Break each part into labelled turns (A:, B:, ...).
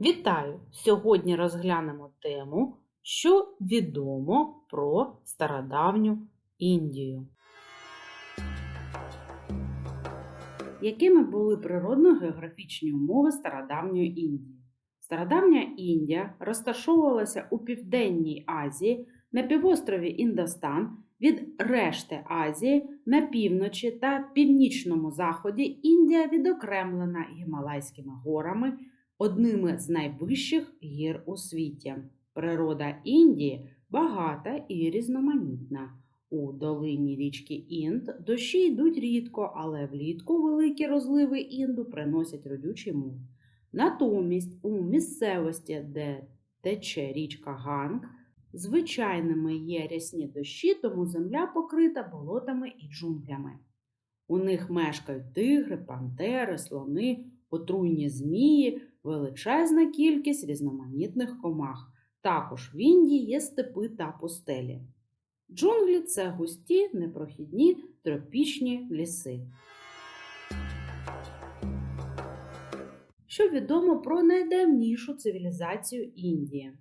A: Вітаю! Сьогодні розглянемо тему, що відомо про стародавню Індію. Якими були природно-географічні умови стародавньої Індії? Стародавня Індія розташовувалася у Південній Азії на півострові Індостан від решти Азії на півночі та північному заході Індія відокремлена Гімалайськими горами, одними з найвищих гір у світі. Природа Індії багата і різноманітна. У долині річки Інд дощі йдуть рідко, але влітку великі розливи Інду приносять родючий мул. Натомість у місцевості, де тече річка Ганг, звичайними є рясні дощі, тому земля покрита болотами і джунглями. У них мешкають тигри, пантери, слони, отруйні змії, величезна кількість різноманітних комах. Також в Індії є степи та пустелі. Джунглі це густі, непрохідні тропічні ліси. Що відомо про найдавнішу цивілізацію Індії?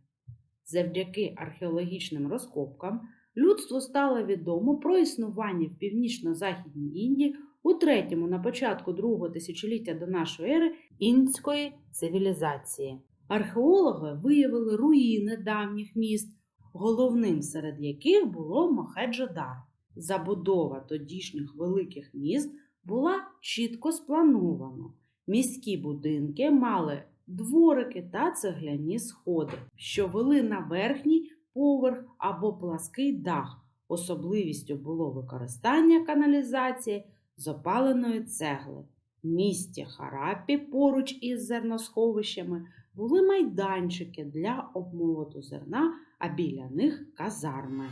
A: Завдяки археологічним розкопкам людству стало відомо про існування в північно-західній Індії у третьому на початку другого тисячоліття до нашої ери індської цивілізації. Археологи виявили руїни давніх міст, головним серед яких було Мохеджодар. Забудова тодішніх великих міст була чітко спланована. Міські будинки мали дворики та цегляні сходи, що вели на верхній поверх або плаский дах. Особливістю було використання каналізації з опаленої цегли. Місті Харапі поруч із зерносховищами були майданчики для обмолоту зерна, а біля них казарми.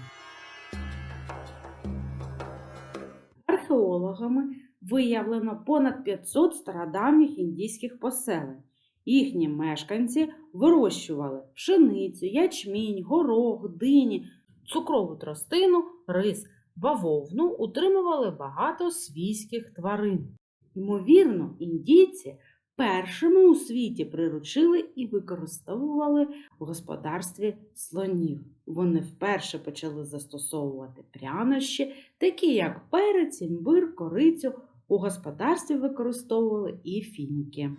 A: Археологами виявлено понад 500 стародавніх індійських поселень. Їхні мешканці вирощували пшеницю, ячмінь, горох, дині, цукрову тростину, рис, бавовну, утримували багато свійських тварин. Ймовірно, індійці першими у світі приручили і використовували в господарстві слонів. Вони вперше почали застосовувати прянощі, такі як перець, імбир, корицю. У господарстві використовували і фініки.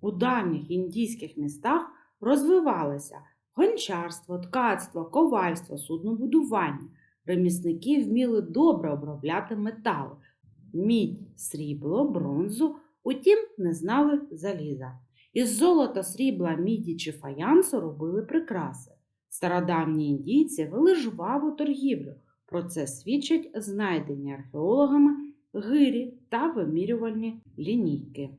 A: У давніх індійських містах розвивалися гончарство, ткацтво, ковальство, суднобудування. Ремісники вміли добре обробляти метал, мідь, срібло, бронзу, утім не знали заліза. Із золота, срібла, міді чи фаянсу робили прикраси. Стародавні індійці вели жваву торгівлю. Про це свідчать знайдені археологами гирі та вимірювальні лінійки.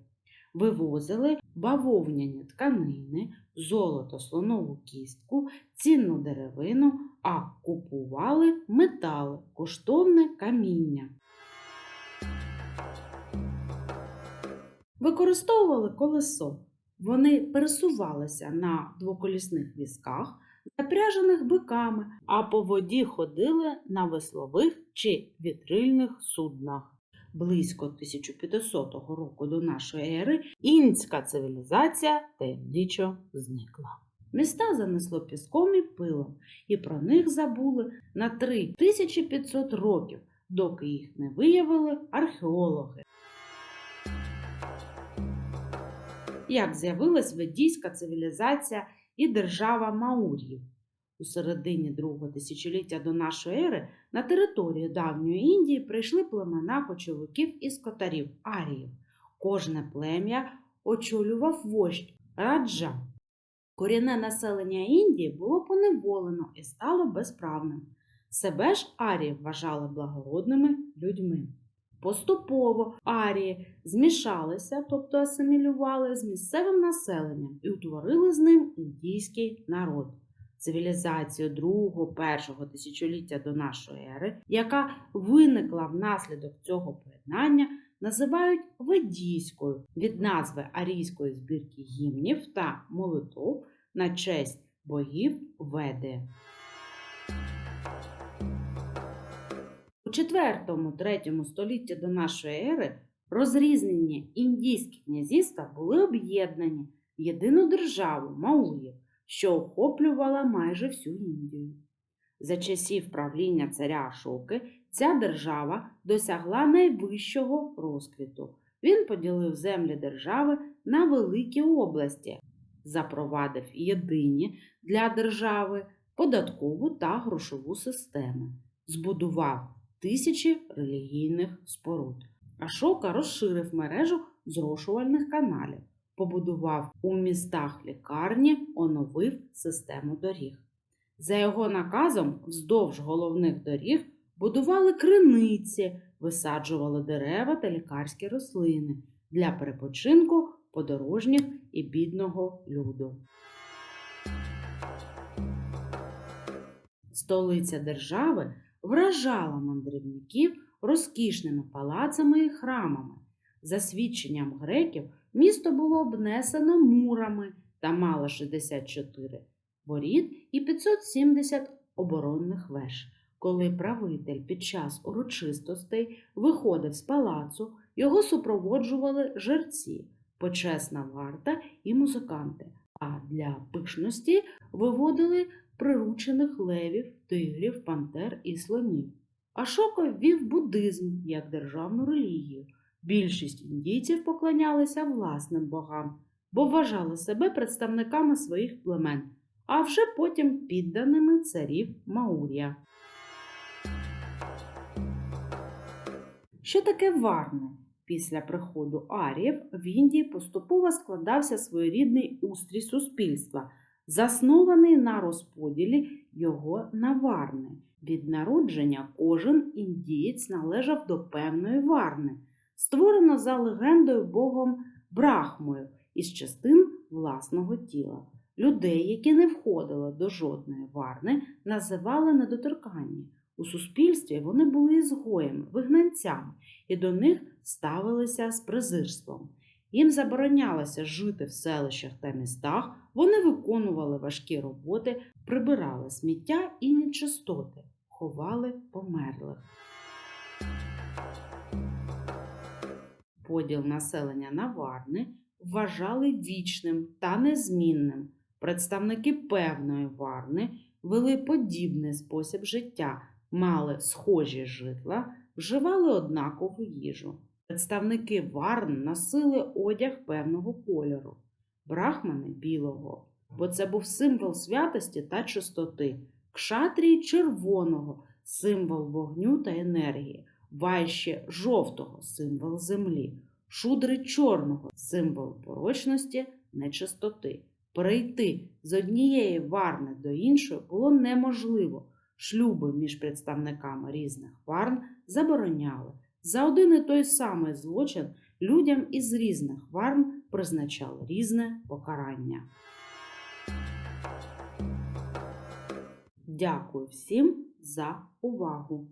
A: Вивозили бавовняні тканини, золото, слонову кістку, цінну деревину, а купували метали, коштовне каміння. Використовували колесо. Вони пересувалися на двоколісних візках, запряжених биками, а по воді ходили на веслових чи вітрильних суднах. Близько 1500 року до нашої ери інська цивілізація таємничо зникла. Міста занесло піском і пилом, і про них забули на 3500 років, доки їх не виявили археологи. Як з'явилась ведійська цивілізація і держава Маур'їв. У середині другого тисячоліття до нашої ери на територію давньої Індії прийшли племена кочовиків і скотарів аріїв. Кожне плем'я очолював вождь раджа. Корінне населення Індії було поневолено і стало безправним. Себе ж арії вважали благородними людьми. Поступово арії змішалися, тобто асимілювали з місцевим населенням і утворили з ним індійський народ. Цивілізацію другого першого тисячоліття до нашої ери, яка виникла внаслідок цього поєднання, називають ведійською від назви арійської збірки гімнів та молитов на честь богів Веди. У 4-3 столітті до нашої ери Розрізнені індійські князівства були об'єднані в єдину державу Маурів, що охоплювала майже всю Індію. За часів правління царя Ашоки ця держава досягла найвищого розквіту. Він поділив землі держави на великі області, запровадив єдині для держави податкову та грошову системи, збудував тисячі релігійних споруд. Ашока розширив мережу зрошувальних каналів, побудував у містах лікарні, оновив систему доріг. За його наказом, вздовж головних доріг будували криниці, висаджували дерева та лікарські рослини для перепочинку подорожніх і бідного люду. Столиця держави вражала мандрівників розкішними палацами і храмами. За свідченням греків, місто було обнесено мурами та мало 64 воріт і 570 оборонних веж. Коли правитель під час урочистостей виходив з палацу, його супроводжували жерці, почесна варта і музиканти, а для пишності виводили приручених левів, тигрів, пантер і слонів. Ашока ввів буддизм як державну релігію. Більшість індійців поклонялися власним богам, бо вважали себе представниками своїх племен, а вже потім підданими царів Маурія. Що таке варни? Після приходу аріїв в Індії поступово складався своєрідний устрій суспільства, заснований на розподілі його на варни. Від народження кожен індієць належав до певної варни, створено за легендою богом Брахмою із частин власного тіла. Людей, які не входили до жодної варни, називали недоторканні. У суспільстві вони були ізгоями, вигнанцями, і до них ставилися з презирством. Їм заборонялося жити в селищах та містах, вони виконували важкі роботи, прибирали сміття і нечистоти, ховали померлих. Поділ населення на варни вважали вічним та незмінним. Представники певної варни вели подібний спосіб життя, мали схожі житла, вживали однакову їжу. Представники варн носили одяг певного кольору, брахмани білого, бо це був символ святості та чистоти, кшатрії червоного, символ вогню та енергії, вайші жовтого, символ землі, шудри чорного, символ порочності, нечистоти. Перейти з однієї варни до іншої було неможливо. Шлюби між представниками різних варн забороняли. За один і той самий злочин людям із різних варн призначали різне покарання. Дякую всім за увагу!